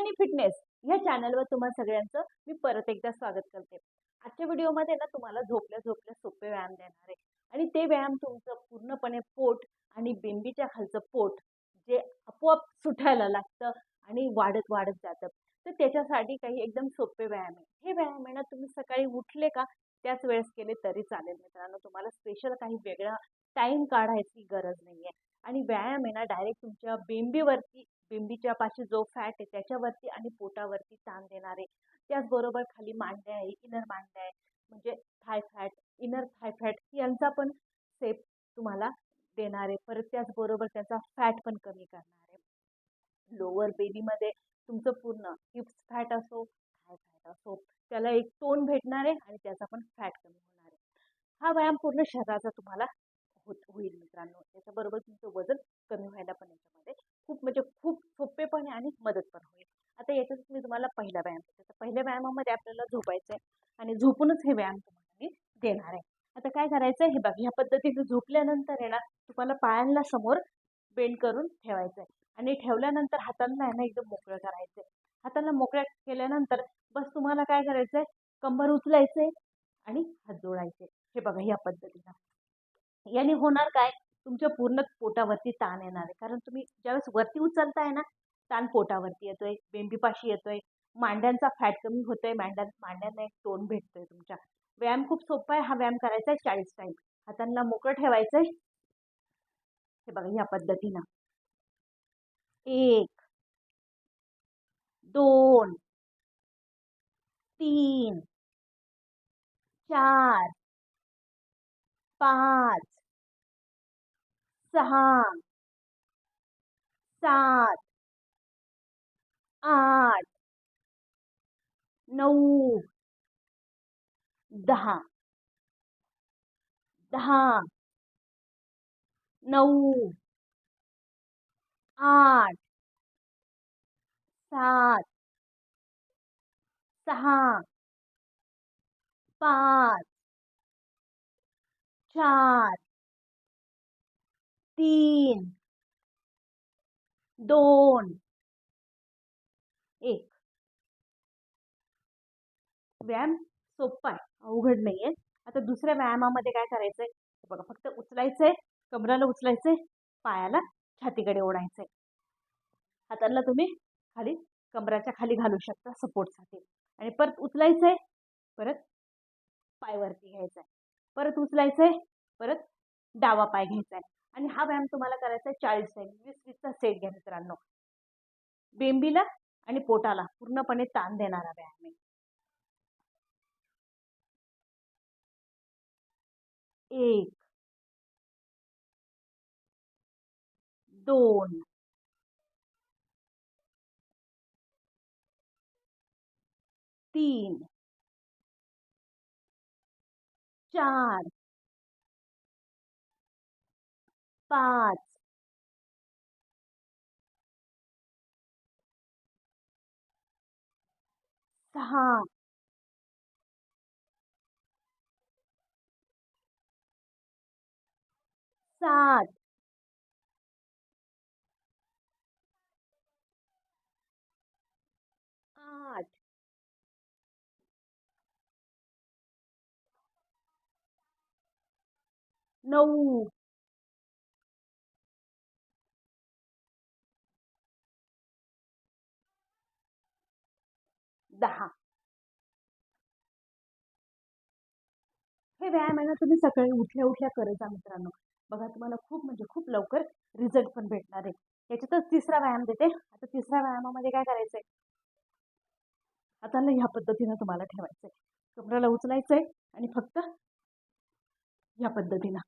आणि फिटनेस या चॅनलवर तुम्हा सगळ्यांचं मी परत एकदा स्वागत करते. आजच्या व्हिडिओमध्ये ना तुम्हाला झोपल्या झोपल्या सोपे व्यायाम देणार आहे. आणि ते व्यायाम तुमचं पूर्णपणे पोट आणि बेंबीच्या खालचं पोट जे आपोआप सुटायला लागतं आणि वाढत वाढत जातं. तर त्याच्यासाठी काही एकदम सोपे व्यायाम आहे. हे व्यायाम आहे ना तुम्ही सकाळी उठले का त्याच वेळेस केले तरी चालेल मित्रांनो. तुम्हाला स्पेशल काही वेगळा टाईम काढायची गरज नाही आहे आणि व्यायाम आहे ना डायरेक्ट तुमच्या बेंबीवरती बिंबीच्या पाशी जो फॅट आहे त्याच्यावरती आणि पोटावरती ताण देणार. आहे त्याचबरोबर खाली मांड्या आहे इनर मांड्या आहे. म्हणजे thigh fat inner thigh fat यांचा पण सेप तुम्हाला देणार. आहे परत त्याचबरोबर त्याचा फॅट पण कमी करणार. आहे लोअर बेबीमध्ये तुमचं पूर्ण हिप्स फॅट असो थाय फॅट असो त्याला एक टोन भेटणार आहे आणि त्याचा पण फॅट कमी होणार. आहे हा व्यायाम पूर्ण शरीराचा तुम्हाला होत होईल मित्रांनो. त्याच्याबरोबर तुमचं वजन कमी व्हायला पण याच्यामध्ये खूप म्हणजे खूप सोपेपणे आणि मदत पण होईल आता याच्यात मी तुम्हाला पहिला व्यायाम. देते तर पहिल्या व्यायामामध्ये आपल्याला झोपायचं आहे आणि झोपूनच हे व्यायाम तुम्हाला मी देणार आहे. आता काय करायचं आहे हे बघ ह्या पद्धतीने झोपल्यानंतर आहे ना तुम्हाला पायांना समोर बेंड करून ठेवायचं आहे आणि ठेवल्यानंतर हातांना आहे ना एकदम मोकळं करायचं आहे हातांना मोकळ्या केल्यानंतर बस तुम्हाला काय करायचं आहे कंबर उचलायचे आणि हात जोडायचे हे बघा ह्या पद्धतीनं. याने होणार काय? तुमच्या पूर्ण पोटावरती ताण येणार आहे. कारण तुम्ही ज्यावेळेस वरती उचलताय ना ताण पोटावरती येतोय बेंबीपाशी येतोय मांड्यांचा फॅट कमी होतोय मांड्या मांड्यांना एक टोन भेटतोय तुमच्या. व्यायाम खूप सोपा आहे हा व्यायाम करायचा आहे चाळीस टाईम हातांना मोकळं ठेवायचं आहे हे बघा ह्या पद्धतीनं. एक दोन तीन चार पाच सहा सात आठ नऊ दहा दहा नऊ आठ सात सहा पाच चार तीन दोन एक. व्यायाम सोपा आहे. अवघड नाही आहे आता दुसऱ्या व्यायामामध्ये काय करायचं आहे बघा फक्त उचलायचं आहे कमराला उचलायचं आहे पायाला छातीकडे ओढायचं आहे हाताला तुम्ही खाली कमराच्या खाली घालू शकता सपोर्टसाठी आणि परत उचलायचं आहे परत पायवरती घ्यायचा आहे परत उचलायचं आहे परत डावा पाय घ्यायचा आहे आणि हा व्यायाम तुम्हाला करायचा आहे चाळीस टाईम वीस वीसचा सेट घ्या मित्रांनो. बेंबीला आणि पोटाला पूर्णपणे ताण देणारा व्यायाम आहे एक दोन तीन चार पाच सहा सात. आठ. नऊ. दहा. हे व्यायाम आहे ना तुम्ही सकाळी उठल्या उठल्या करत जा मित्रांनो. बघा तुम्हाला खूप म्हणजे खूप लवकर रिझल्ट पण भेटणार आहे. याच्यातच तिसरा व्यायाम देते. आता तिसऱ्या व्यायामामध्ये काय करायचंय? आता ह्या पद्धतीनं तुम्हाला ठेवायचंय. कमराला उचलायचंय आणि फक्त ह्या पद्धतीनं.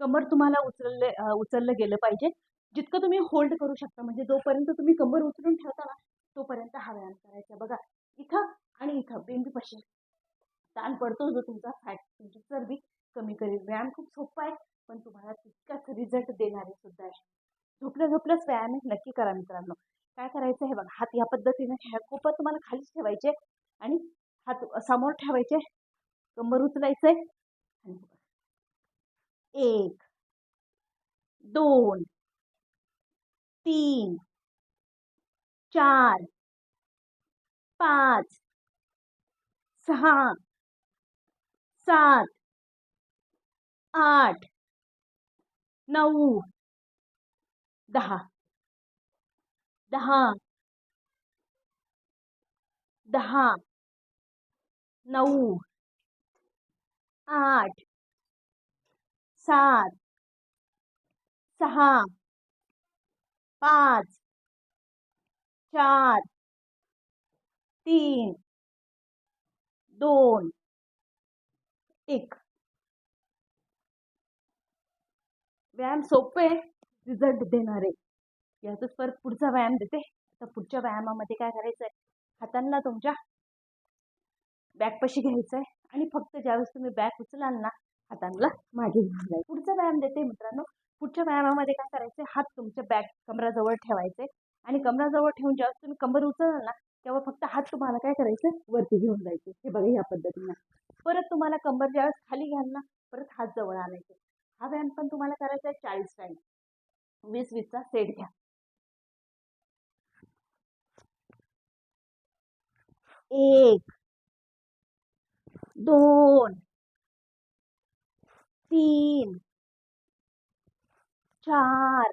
कमर तुम्हाला उचलले उचललं गेलं पाहिजे. जितकं तुम्ही होल्ड करू शकता. म्हणजे जोपर्यंत तुम्ही कमर उचलून ठेवता ना तोपर्यंत हा व्यायाम करायचा. बघा इथं आणि इथं बेंबीपाशी ताण पडतो जो तुमचा फॅट तुमची चरबी कमी करेल. व्यायाम खूप सोपा आहे पण तुम्हाला तितकाच रिझल्ट देणारे सुद्धा आहे. झोपल्या झोपल्याच व्यायाम नक्की करा मित्रांनो. काय करायचं हे बघा हात या पद्धतीने ह्या खूप तुम्हाला खालीच ठेवायचे आणि हात समोर ठेवायचे. कंबर उचलायचे आणि एक दोन तीन चार पाच सहा सात आठ नऊ दहा दहा दहा नऊ आठ सात सहा पाच चार तीन दोन एक. व्यायाम सोपे रिझल्ट देणारे. यातच परत पुढचा व्यायाम देते. आता पुढच्या व्यायामामध्ये काय करायचंय? हातांना तुमच्या बॅगपाशी घ्यायचं आहे आणि फक्त ज्यावेळेस तुम्ही बॅग उचलाल ना हातांना मागे घेऊन पुढचा व्यायाम देते मित्रांनो. पुढच्या व्यायामामध्ये काय करायचंय? हात तुमच्या बॅग कमराजवळ ठेवायचे. आणि कमराजवळ ठेवून ज्यावेळेस तुम्ही कंबर उचलाल ना तेव्हा फक्त हात तुम्हाला काय करायचं? वरती घेऊन जायचे. हे बघा या पद्धतीनं. परत तुम्हाला कंबर ज्यावेळेस खाली घ्याल ना परत हात जवळ आणायचे. हा व्यायाम पण तुम्हाला करायचा आहे चाळीस टाईम वीस वीसचा सेट घ्या. एक दोन तीन चार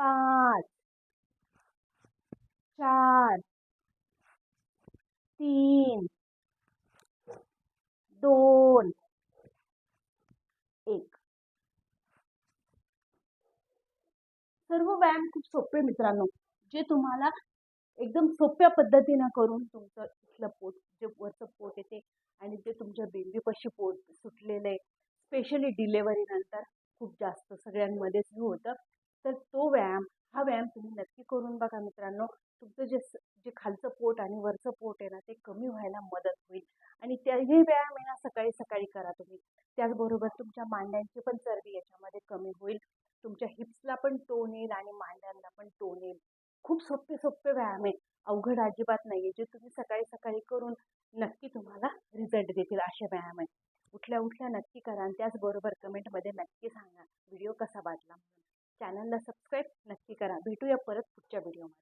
पाच. चार. तीन. दोन. एक. सर्व व्यायाम खूप सोपे मित्रांनो. जे तुम्हाला एकदम सोप्या पद्धतीनं करून तुमचं इथलं पोट जे वरचं पोट येते आणि जे तुमच्या बेंबीपाशी पोट सुटलेलं आहे स्पेशली डिलेवरीनंतर खूप जास्त सगळ्यांमध्येच हे होतं. तर तो व्यायाम हा व्यायाम तुम्ही नक्की करून बघा मित्रांनो. तुमचं जे जे खालचं पोट आणि वरचं पोट आहे ना ते कमी व्हायला मदत होईल. आणि त्या हे व्यायाम आहे ना सकाळी सकाळी करा तुम्ही. त्याचबरोबर तुमच्या मांड्यांची पण चरबी याच्यामध्ये कमी होईल. तुमच्या हिप्सला पण टोन येईल आणि मांड्यांना पण टोन येईल. खूप सोपे सोपे व्यायाम आहे अवघड अजिबात नाही आहे जे तुम्ही सकाळी सकाळी करून नक्की तुम्हाला रिझल्ट देतील असे व्यायाम आहे उठल्या उठल्या नक्की करा आणि त्याचबरोबर कमेंटमध्ये नक्की चॅनलला सबस्क्राईब नक्की करा. भेटूया परत पुढच्या व्हिडिओमध्ये